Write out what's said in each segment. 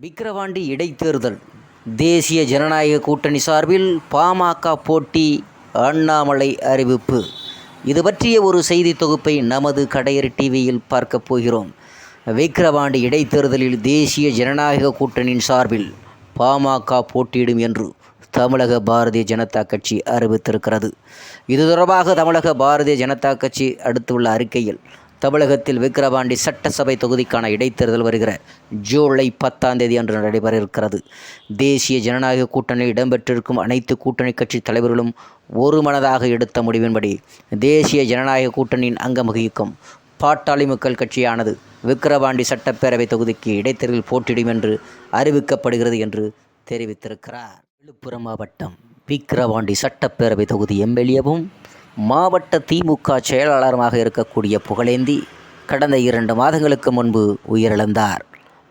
விக்கிரவாண்டி இடைத்தேர்தல். தேசிய ஜனநாயக கூட்டணி சார்பில் பாமக போட்டி அண்ணாமலை அறிவிப்பு. இது பற்றிய ஒரு செய்தி தொகுப்பை நமது கடையர் டிவியில் பார்க்கப் போகிறோம். விக்கிரவாண்டி இடைத்தேர்தலில் தேசிய ஜனநாயக கூட்டணியின் சார்பில் பாமக போட்டியிடும் என்று தமிழக பாரதிய ஜனதா கட்சி அறிவித்திருக்கிறது. இது தொடர்பாக தமிழக பாரதிய ஜனதா கட்சி அடுத்துள்ள அறிக்கையில் தமிழகத்தில் விக்கிரவாண்டி சட்டசபை தொகுதிக்கான இடைத்தேர்தல் வருகிற ஜூலை பத்தாம் தேதி அன்று நடைபெற இருக்கிறது. தேசிய ஜனநாயக கூட்டணியில் இடம்பெற்றிருக்கும் அனைத்து கூட்டணி கட்சி தலைவர்களும் ஒருமனதாக எடுத்த முடிவின்படி தேசிய ஜனநாயக கூட்டணியின் அங்கம் வகிக்கும் பாட்டாளி மக்கள் கட்சியானது விக்கிரவாண்டி சட்டப்பேரவை தொகுதிக்கு இடைத்தேர்தலில் போட்டியிடும் என்று அறிவிக்கப்படுகிறது என்று தெரிவித்திருக்கிறார். விழுப்புரம் மாவட்டம் விக்கிரவாண்டி சட்டப்பேரவை தொகுதி எம்எல்ஏவும் மாவட்ட திமுக செயலாளருமாக இருக்கக்கூடிய புகழேந்தி கடந்த இரண்டு மாதங்களுக்கு முன்பு உயிரிழந்தார்.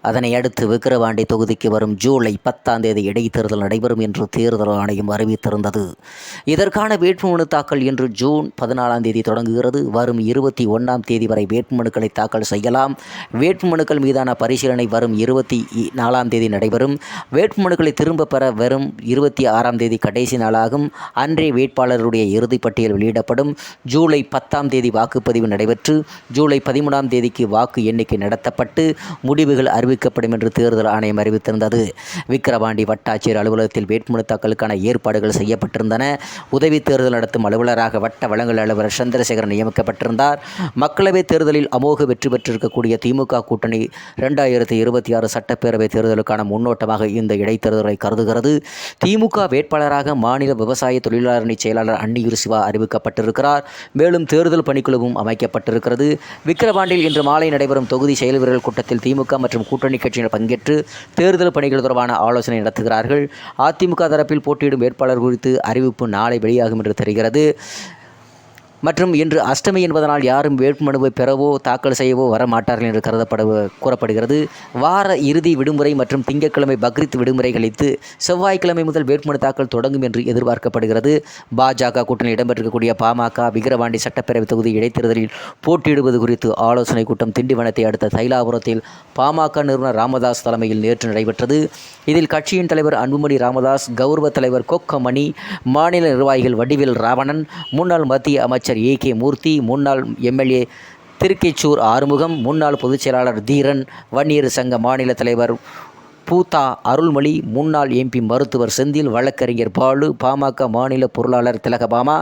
அதனை அடுத்து விக்கிரவாண்டி தொகுதிக்கு வரும் ஜூலை பத்தாம் தேதி இடைத்தேர்தல் நடைபெறும் என்று தேர்தல் ஆணையம் அறிவித்திருந்தது. இதற்கான வேட்புமனு தாக்கல் இன்று ஜூன் பதினாலாம் தேதி தொடங்குகிறது. வரும் இருபத்தி ஒன்றாம் தேதி வரை வேட்புமனுக்களை தாக்கல் செய்யலாம். வேட்புமனுக்கள் மீதான பரிசீலனை வரும் இருபத்தி நாலாம் தேதி நடைபெறும். வேட்புமனுக்களை திரும்ப பெற வரும் இருபத்தி ஆறாம் தேதி கடைசி நாளாகும். அன்றே வேட்பாளருடைய இறுதிப் பட்டியல் வெளியிடப்படும். ஜூலை பத்தாம் தேதி வாக்குப்பதிவு நடைபெற்று ஜூலை பதிமூணாம் தேதிக்கு வாக்கு எண்ணிக்கை நடத்தப்பட்டு முடிவுகள் அறிவிக்கப்படும் என்று தேர்தல் ஆணையம் அறிவித்திருந்தது. விக்கிரவாண்டி வட்டாட்சியர் அலுவலகத்தில் வேட்புமனு தாக்கலுக்கான ஏற்பாடுகள் செய்யப்பட்டிருந்தன. உதவி தேர்தல் நடத்தும் அலுவலராக வட்ட வழங்கல் அலுவலர் சந்திரசேகரன் நியமிக்கப்பட்டிருந்தார். மக்களவைத் தேர்தலில் அமோக வெற்றி பெற்றிருக்கக்கூடிய திமுக கூட்டணி ரெண்டாயிரத்தி இருபத்தி ஆறு சட்டப்பேரவை தேர்தலுக்கான முன்னோட்டமாக இந்த இடைத்தேர்தலை கருதுகிறது. திமுக வேட்பாளராக மாநில விவசாய தொழிலாளரணி செயலாளர் அன்னியூர் சிவா அறிவிக்கப்பட்டிருக்கிறார். மேலும் தேர்தல் பணிக்குழுவும் அமைக்கப்பட்டிருக்கிறது. விக்கிரவாண்டில் இன்று மாலை நடைபெறும் தொகுதி செயல்வீரர்கள் கூட்டத்தில் திமுக மற்றும் கூட்டணி கட்சியினர் பங்கேற்று தேர்தல் பணிகள் தொடர்பான ஆலோசனை நடத்துகிறார்கள். அதிமுக தரப்பில் போட்டியிடும் வேட்பாளர் குறித்து அறிவிப்பு நாளை வெளியாகும் என்று தெரிகிறது. மற்றும் இன்று அஷ்டமி என்பதனால் யாரும் வேட்புமனுவை பெறவோ தாக்கல் செய்யவோ வர மாட்டார்கள் என்று கருதப்பட கூறப்படுகிறது. வார இறுதி விடுமுறை மற்றும் திங்கட்கிழமை பக்ரீத் விடுமுறை கழித்து செவ்வாய்க்கிழமை முதல் வேட்புமனு தாக்கல் தொடங்கும் என்று எதிர்பார்க்கப்படுகிறது. பாஜக கூட்டணி இடம்பெற்றிருக்கக்கூடிய பாமக விக்கிரவாண்டி சட்டப்பேரவை தொகுதி இடைத்தேர்தலில் போட்டியிடுவது குறித்து ஆலோசனை கூட்டம் திண்டிவனத்தை அடுத்த தைலாபுரத்தில் பாமக நிறுவனர் ராமதாஸ் தலைமையில் நேற்று நடைபெற்றது. இதில் கட்சியின் தலைவர் அன்புமணி ராமதாஸ் கௌரவ தலைவர் கொக்கமணி மாநில நிர்வாகிகள் வடிவேல் ராவணன் முன்னாள் மத்திய அமைச்சர் ஏ கே மூர்த்தி முன்னாள் எம்எல்ஏ திருக்கைச்சூர் ஆறுமுகம் முன்னாள் பொதுச் செயலாளர் தீரன் வன்னியர் சங்க மாநில தலைவர் பூதா அருள்மொழி முன்னாள் எம்பி மருத்துவர் செந்தில் வழக்கறிஞர் பாலு பாமக மாநில பொருளாளர் திலகபாமா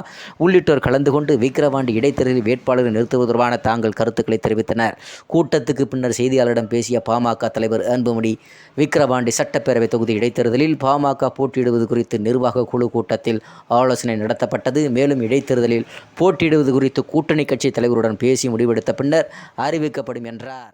உள்ளிட்டோர் கலந்து கொண்டு விக்கிரவாண்டி இடைத்தேர்தலில் வேட்பாளரை நிறுத்துவது தொடர்பான தாங்கள் கருத்துக்களை தெரிவித்தனர். கூட்டத்துக்கு பின்னர் செய்தியாளரிடம் பேசிய பாமக தலைவர் அன்புமணி விக்கிரவாண்டி சட்டப்பேரவை தொகுதி இடைத்தேர்தலில் பாமக போட்டியிடுவது குறித்து நிர்வாக குழு கூட்டத்தில் ஆலோசனை நடத்தப்பட்டது. மேலும் இடைத்தேர்தலில் போட்டியிடுவது குறித்து கூட்டணி கட்சி தலைவருடன் பேசி முடிவெடுத்த பின்னர் அறிவிக்கப்படும் என்றார்.